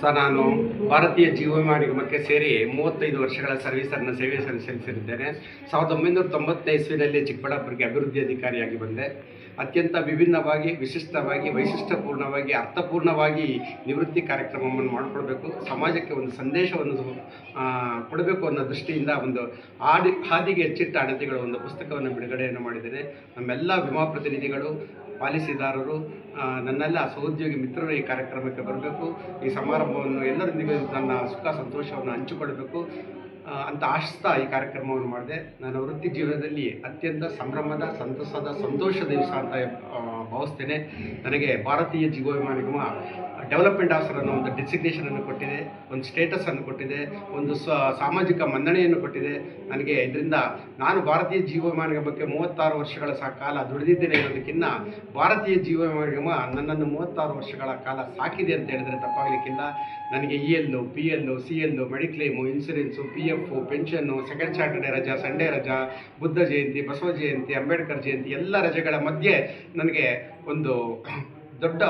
Sir ನಾನು ಭಾರತೀಯ ಜೀವ ವಿಮಾ ನಿಗಮಕ್ಕೆ ಸೇರಿ ಮೂವತ್ತೈದು ವರ್ಷಗಳ ಸರ್ವಿಸನ್ನು ಸೇವೆ ಸಲ್ಲಿಸಿದ್ದೇನೆ. ಸಾವಿರದ ಒಂಬೈನೂರ ತೊಂಬತ್ತನೇ ಇಸ್ವಿನಲ್ಲಿ ಚಿಕ್ಕಬಳ್ಳಾಪುರಕ್ಕೆ ಅಭಿವೃದ್ಧಿ ಅಧಿಕಾರಿಯಾಗಿ ಬಂದೆ. ಅತ್ಯಂತ ವಿಭಿನ್ನವಾಗಿ, ವಿಶಿಷ್ಟವಾಗಿ, ವೈಶಿಷ್ಟ್ಯಪೂರ್ಣವಾಗಿ, ಅರ್ಥಪೂರ್ಣವಾಗಿ ನಿವೃತ್ತಿ ಕಾರ್ಯಕ್ರಮವನ್ನು ಮಾಡಿಕೊಡ್ಬೇಕು, ಸಮಾಜಕ್ಕೆ ಒಂದು ಸಂದೇಶವನ್ನು ಕೊಡಬೇಕು ಅನ್ನೋ ದೃಷ್ಟಿಯಿಂದ ಒಂದು ಹಾದಿ, ಹಾದಿಗೆ ಹೆಚ್ಚಿಟ್ಟ ಅಣತಿಗಳ ಒಂದು ಪುಸ್ತಕವನ್ನು ಬಿಡುಗಡೆಯನ್ನು ಮಾಡಿದ್ದೇನೆ. ನಮ್ಮೆಲ್ಲ ವಿಮಾ ಪ್ರತಿನಿಧಿಗಳು, ಪಾಲಿಸಿದಾರರು ನನ್ನೆಲ್ಲ ಸಹೋದ್ಯೋಗಿ ಮಿತ್ರರು ಈ ಕಾರ್ಯಕ್ರಮಕ್ಕೆ ಬರಬೇಕು. ಈ ಸಮಾರಂಭವನ್ನು ಎಲ್ಲರೊಂದಿಗೆ ನನ್ನ ಸುಖ ಸಂತೋಷವನ್ನು ಹಂಚಿಕೊಳ್ಬೇಕು ಆ, ಅಂತ ಆಶಿಸ್ತಾ ಈ ಕಾರ್ಯಕ್ರಮವನ್ನು ಮಾಡಿದೆ. ನನ್ನ ವೃತ್ತಿ ಜೀವನದಲ್ಲಿ ಅತ್ಯಂತ ಸಂಭ್ರಮದ, ಸಂತಸದ, ಸಂತೋಷದ ದಿವಸ ಅಂತ ಭಾವಿಸ್ತೇನೆ. ನನಗೆ ಭಾರತೀಯ ಜೀವ ವಿಮಾ ನಿಗಮ ಡೆವಲಪ್ಮೆಂಟ್ ಆಫೀಸರ್ ಅನ್ನೋ ಒಂದು ಡೆಸಿಗ್ನೇಷನ್ ಅನ್ನು ಕೊಟ್ಟಿದೆ. ಒಂದು ಸ್ಟೇಟಸ್ ಅನ್ನು ಕೊಟ್ಟಿದೆ. ಒಂದು ಸ್ವ ಸಾಮಾಜಿಕ ಮನ್ನಣೆಯನ್ನು ಕೊಟ್ಟಿದೆ. ನನಗೆ ಇದರಿಂದ ನಾನು ಭಾರತೀಯ ಜೀವ ವಿಮಾ ನಿಗಮಕ್ಕೆ ಮೂವತ್ತಾರು ವರ್ಷಗಳ ಸಹ ಕಾಲ ದುಡಿದಿದ್ದೇನೆ ಅನ್ನೋದಕ್ಕಿಂತ ಭಾರತೀಯ ಜೀವ ವಿಮಾ ನಿಗಮ ನನ್ನನ್ನು ಮೂವತ್ತಾರು ವರ್ಷಗಳ ಕಾಲ ಸಾಕಿದೆ ಅಂತ ಹೇಳಿದ್ರೆ ತಪ್ಪಾಗಲಿಕ್ಕಿಲ್ಲ. ನನಗೆ ಇ ಎಲ್ಲು P L C L mediclaim insurance P F pension second Saturday ರಜಾ ಸಂಡೇ ರಜಾ, ಬುದ್ಧ ಜಯಂತಿ, ಬಸವ ಜಯಂತಿ, ಅಂಬೇಡ್ಕರ್ ಜಯಂತಿ, ಎಲ್ಲ ರಜೆಗಳ ಮಧ್ಯೆ ನನಗೆ ಒಂದು ದೊಡ್ಡ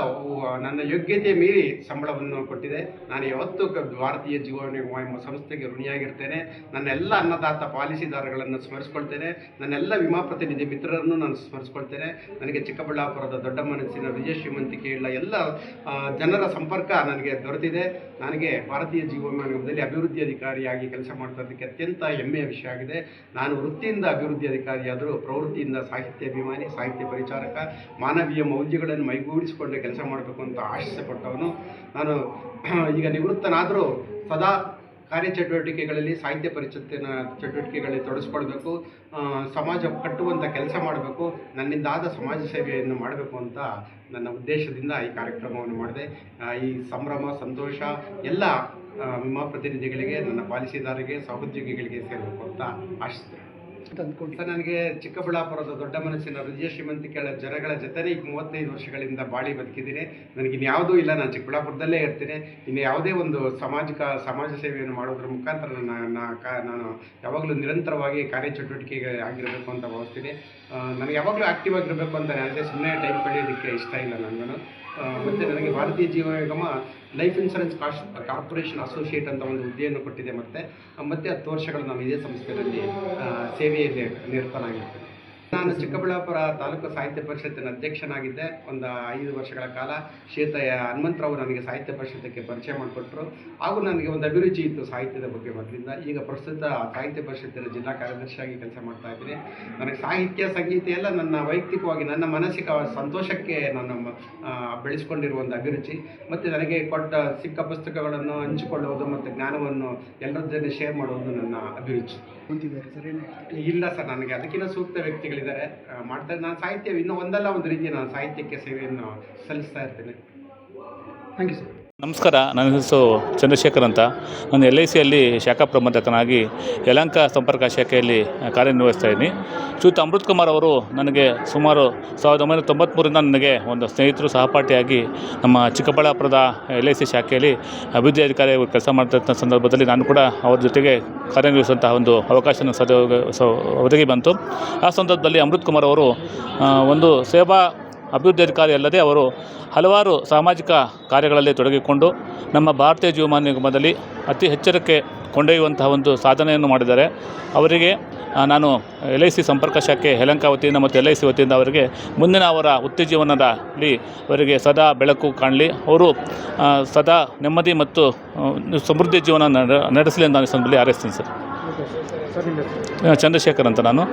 ನನ್ನ ಯೋಗ್ಯತೆ ಮೀರಿ ಸಂಬಳವನ್ನು ಕೊಟ್ಟಿದೆ. ನಾನು ಯಾವತ್ತೂ ಭಾರತೀಯ ಜೀವ ವಿಮಾ ಎಂಬ ಸಂಸ್ಥೆಗೆ ಋಣಿಯಾಗಿರ್ತೇನೆ. ನನ್ನ ಎಲ್ಲ ಅನ್ನದಾತ ಪಾಲಿಸಿದಾರಗಳನ್ನು ಸ್ಮರಿಸ್ಕೊಳ್ತೇನೆ. ನನ್ನೆಲ್ಲ ವಿಮಾ ಪ್ರತಿನಿಧಿ ಮಿತ್ರರನ್ನು ನಾನು ಸ್ಮರಿಸ್ಕೊಳ್ತೇನೆ. ನನಗೆ ಚಿಕ್ಕಬಳ್ಳಾಪುರದ ದೊಡ್ಡ ಮನಸ್ಸಿನ ವಿಜಯ ಶ್ರೀಮಂತಿಕೆಯುಳ್ಳ ಎಲ್ಲ ಜನರ ಸಂಪರ್ಕ ನನಗೆ ದೊರೆತಿದೆ. ನನಗೆ ಭಾರತೀಯ ಜೀವ ವಿಮಾ ನಿಗಮದಲ್ಲಿ ಅಭಿವೃದ್ಧಿ ಅಧಿಕಾರಿಯಾಗಿ ಕೆಲಸ ಮಾಡ್ತಿದ್ದಕ್ಕೆ ಅತ್ಯಂತ ಹೆಮ್ಮೆಯ ವಿಷಯ ಆಗಿದೆ. ನಾನು ವೃತ್ತಿಯಿಂದ ಅಭಿವೃದ್ಧಿ ಅಧಿಕಾರಿಯಾದರೂ ಪ್ರವೃತ್ತಿಯಿಂದ ಸಾಹಿತ್ಯ ಅಭಿಮಾನಿ, ಸಾಹಿತ್ಯ ಪರಿಚಾರಕ, ಮಾನವೀಯ ಮೌಲ್ಯಗಳನ್ನು ಮೈಗೂಡಿಸಿಕೊಂಡು ಕೆಲಸ ಮಾಡಬೇಕು ಅಂತ ಆಶಿಸೆ ಪಟ್ಟವನು ನಾನು. ಈಗ ನಿವೃತ್ತನಾದರೂ ಸದಾ ಕಾರ್ಯಚಟುವಟಿಕೆಗಳಲ್ಲಿ, ಸಾಹಿತ್ಯ ಪರಿಷತ್ತಿನ ಚಟುವಟಿಕೆಗಳಲ್ಲಿ ತೊಡಸ್ಕೊಳ್ಬೇಕು. ಸಮಾಜ ಕಟ್ಟುವಂಥ ಕೆಲಸ ಮಾಡಬೇಕು. ನನ್ನಿಂದಾದ ಸಮಾಜ ಸೇವೆಯನ್ನು ಮಾಡಬೇಕು ಅಂತ ನನ್ನ ಉದ್ದೇಶದಿಂದ ಈ ಕಾರ್ಯಕ್ರಮವನ್ನು ಮಾಡಿದೆ. ಈ ಸಂಭ್ರಮ, ಸಂತೋಷ, ಎಲ್ಲ ವಿಮಾ ಪ್ರತಿನಿಧಿಗಳಿಗೆ, ನನ್ನ ಪಾಲಿಸಿದಾರರಿಗೆ ಸಹೋದ್ಯೋಗಿಗಳಿಗೆ ಸೇರಬೇಕು ಅಂತ ಆಶಿಸ್ತೇನೆ. ಅಂತ ನನಗೆ ಚಿಕ್ಕಬಳ್ಳಾಪುರದ ದೊಡ್ಡ ಮನಸ್ಸಿನ ಹೃದಯ ಶ್ರೀಮಂತಿಕೆಗಳ ಜ್ವರಗಳ ಜೊತೆನೆ ಈಗ ಮೂವತ್ತೈದು ವರ್ಷಗಳಿಂದ ಬಾಳಿ ಬದುಕಿದ್ದೀನಿ. ನನಗೆ ಇನ್ಯಾವುದೂ ಇಲ್ಲ, ನಾನು ಚಿಕ್ಕಬಳ್ಳಾಪುರದಲ್ಲೇ ಇರ್ತೀನಿ. ಇನ್ನು ಯಾವುದೇ ಒಂದು ಸಾಮಾಜಿಕ, ಸಮಾಜ ಸೇವೆಯನ್ನು ಮಾಡೋದ್ರ ಮುಖಾಂತರ ನನ್ನ ನಾನು ಯಾವಾಗಲೂ ನಿರಂತರವಾಗಿ ಕಾರ್ಯಚಟುವಟಿಕೆಗೆ ಆಗಿರಬೇಕು ಅಂತ ಭಾವಿಸ್ತೀನಿ. ನನಗೆ ಯಾವಾಗಲೂ ಆ್ಯಕ್ಟಿವ್ ಆಗಿರಬೇಕು ಅಂತ ಅದೇ ಸುಮ್ಮನೆ ಟೈಮ್ ಕಳೆಯೋದಕ್ಕೆ ಇಷ್ಟ ಇಲ್ಲ ನನಗೂ ಮತ್ತು ನನಗೆ ಭಾರತೀಯ ಜೀವ ನಿಗಮ ಲೈಫ್ ಇನ್ಶೂರೆನ್ಸ್ ಕಾಶ್ ಕಾರ್ಪೊರೇಷನ್ ಅಸೋಸಿಯೇಟ್ ಅಂತ ಒಂದು ಹುದ್ದೆಯನ್ನು ಕೊಟ್ಟಿದೆ ಮತ್ತು ಮತ್ತೆ ಹತ್ತು ವರ್ಷಗಳು ನಾನು ಇದೇ ಸಂಸ್ಥೆಯಲ್ಲಿ ಸೇವೆಯಲ್ಲಿ ನಿರತನಾಗಿರ್ತೇನೆ ನಾನು ಚಿಕ್ಕಬಳ್ಳಾಪುರ ತಾಲೂಕು ಸಾಹಿತ್ಯ ಪರಿಷತ್ತಿನ ಅಧ್ಯಕ್ಷನಾಗಿದ್ದೆ. ಒಂದು ಐದು ವರ್ಷಗಳ ಕಾಲ ಶ್ರೀಯುತ ಹನುಮಂತರಾವ್ ನನಗೆ ಸಾಹಿತ್ಯ ಪರಿಷತ್ತಕ್ಕೆ ಪರಿಚಯ ಮಾಡಿಕೊಟ್ರು. ಹಾಗೂ ನನಗೆ ಒಂದು ಅಭಿರುಚಿ ಇತ್ತು ಸಾಹಿತ್ಯದ ಬಗ್ಗೆ ಮೊದಲಿಂದ. ಈಗ ಪ್ರಸ್ತುತ ಸಾಹಿತ್ಯ ಪರಿಷತ್ತಿನ ಜಿಲ್ಲಾ ಕಾರ್ಯದರ್ಶಿಯಾಗಿ ಕೆಲಸ ಮಾಡ್ತಾ ಇದ್ದೀನಿ. ನನಗೆ ಸಾಹಿತ್ಯ ಸಂಗೀತ ಎಲ್ಲ ನನ್ನ ವೈಯಕ್ತಿಕವಾಗಿ ನನ್ನ ಮಾನಸಿಕ ಸಂತೋಷಕ್ಕೆ ನಾನು ಬೆಳೆಸ್ಕೊಂಡಿರುವ ಒಂದು ಅಭಿರುಚಿ. ಮತ್ತು ನನಗೆ ಕೊಟ್ಟ ಸಿಕ್ಕ ಪುಸ್ತಕಗಳನ್ನು ಹಂಚಿಕೊಳ್ಳುವುದು ಮತ್ತು ಜ್ಞಾನವನ್ನು ಎಲ್ಲರ ಜೊತೆ ಶೇರ್ ಮಾಡುವುದು ನನ್ನ ಅಭಿರುಚಿ. ಇಲ್ಲ ಸರ್ ನನಗೆ ಅದಕ್ಕಿಂತ ಸೂಕ್ತ ವ್ಯಕ್ತಿಗಳಿದ್ದಾರೆ ಆ, ಮಾಡ್ತಾ ನಾನು ಸಾಹಿತ್ಯ ಇನ್ನೂ ಒಂದಲ್ಲ ಒಂದು ರೀತಿ ನಾನು ಸಾಹಿತ್ಯಕ್ಕೆ ಸೇವೆಯನ್ನು ಸಲ್ಲಿಸ್ತಾ ಇರ್ತೇನೆ. ಥ್ಯಾಂಕ್ ಯು ಸರ್ ನಮಸ್ಕಾರ, ನನ್ನ ಹೆಸರು ಚಂದ್ರಶೇಖರ್ ಅಂತ. ನಾನು ಎಲ್ ಐ ಸಿಯಲ್ಲಿ ಶಾಖಾ ಪ್ರಬಂಧಕನಾಗಿ ಯಲಂಕ ಸಂಪರ್ಕ ಶಾಖೆಯಲ್ಲಿ ಕಾರ್ಯನಿರ್ವಹಿಸ್ತಾ ಇದ್ದೀನಿ. ಶ್ರೀಯುತ ಅಮೃತ್ ಕುಮಾರ್ ಅವರು ನನಗೆ ಸುಮಾರು ಸಾವಿರದ ಒಂಬೈನೂರ ತೊಂಬತ್ತ್ಮೂರಿಂದ ನನಗೆ ಒಂದು ಸ್ನೇಹಿತರು, ಸಹಪಾಠಿಯಾಗಿ ನಮ್ಮ ಚಿಕ್ಕಬಳ್ಳಾಪುರದ ಎಲ್ ಐ ಸಿ ಶಾಖೆಯಲ್ಲಿ ಅಭಿವೃದ್ಧಿ ಅಧಿಕಾರಿ ಕೆಲಸ ಮಾಡ್ತಾ ಸಂದರ್ಭದಲ್ಲಿ ನಾನು ಕೂಡ ಅವ್ರ ಜೊತೆಗೆ ಕಾರ್ಯನಿರ್ವಹಿಸುವಂತಹ ಒಂದು ಅವಕಾಶ ಸದ ಒದಗಿ ಬಂತು. ಆ ಸಂದರ್ಭದಲ್ಲಿ ಅಮೃತ್ ಕುಮಾರ್ ಅವರು ಒಂದು ಸೇವಾ ಅಭಿವೃದ್ಧಿ ಅಧಿಕಾರಿ ಅಲ್ಲದೆ ಅವರು ಹಲವಾರು ಸಾಮಾಜಿಕ ಕಾರ್ಯಗಳಲ್ಲಿ ತೊಡಗಿಕೊಂಡು ನಮ್ಮ ಭಾರತೀಯ ಜೀವಮಾನ ನಿಗಮದಲ್ಲಿ ಅತಿ ಎಚ್ಚರಕ್ಕೆ ಕೊಂಡೊಯ್ಯುವಂತಹ ಒಂದು ಸಾಧನೆಯನ್ನು ಮಾಡಿದ್ದಾರೆ. ಅವರಿಗೆ ನಾನು ಎಲ್ ಐ ಸಿ ಸಂಪರ್ಕ ಶಾಖೆ ಯಲಂಕ ವತಿಯಿಂದ ಮತ್ತು ಎಲ್ ಐ ಸಿ ವತಿಯಿಂದ ಅವರಿಗೆ ಮುಂದಿನ ಅವರ ವೃತ್ತಿ ಜೀವನದಲ್ಲಿ ಅವರಿಗೆ ಸದಾ ಬೆಳಕು ಕಾಣಲಿ. ಅವರು ಸದಾ ನೆಮ್ಮದಿ ಮತ್ತು ಸಮೃದ್ಧಿ ಜೀವನ ನಡ ನಡೆಸಲಿ ಅಂತ ನಾನು ಸಂದರ್ಭದಲ್ಲಿ ಹಾರೈಸ್ತೀನಿ ಸರ್. ಚಂದ್ರಶೇಖರ್ ಅಂತ ನಾನು.